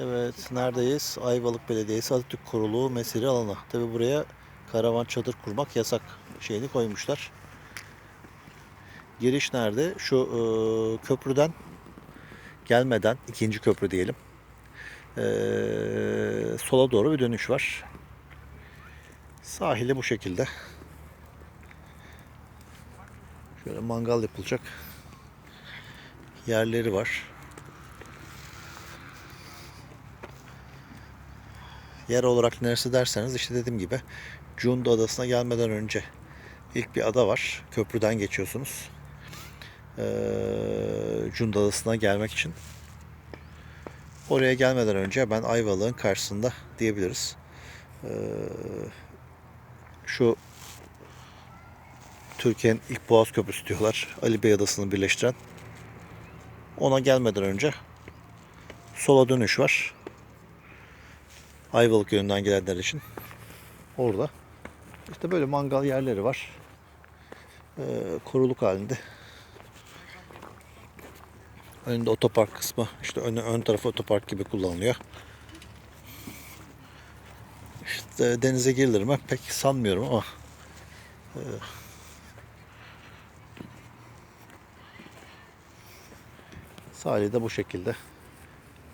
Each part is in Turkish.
Evet, neredeyiz? Ayvalık Belediyesi Atatürk Koruluğu mesire alanı. Tabi buraya karavan çadır kurmak yasak şeyini koymuşlar. Giriş nerede? Şu e, köprüden gelmeden, ikinci köprü diyelim. E, sola doğru bir dönüş var. Sahili bu şekilde. Şöyle mangal yapılacak yerleri var. Yer olarak neresi derseniz işte dediğim gibi Cunda Adası'na gelmeden önce ilk bir ada var. Köprüden geçiyorsunuz. Ee, Cunda Adası'na gelmek için. Oraya gelmeden önce ben Ayvalık'ın karşısında diyebiliriz. Ee, şu Türkiye'nin ilk Boğaz Köprüsü diyorlar. Ali Bey Adası'nı birleştiren. Ona gelmeden önce sola dönüş var. Ayvalık yönünden gelenler için. Orada. İşte böyle mangal yerleri var. Ee, koruluk halinde. Önünde otopark kısmı. işte ön, ön tarafı otopark gibi kullanılıyor. İşte denize girilir mi? Pek sanmıyorum ama e, sahili de bu şekilde.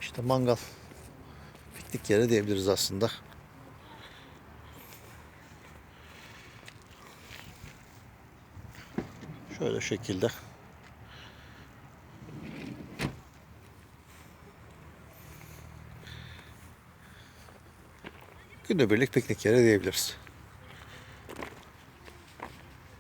İşte mangal piknik yeri diyebiliriz aslında. Şöyle şekilde. Günübirlik piknik yeri diyebiliriz.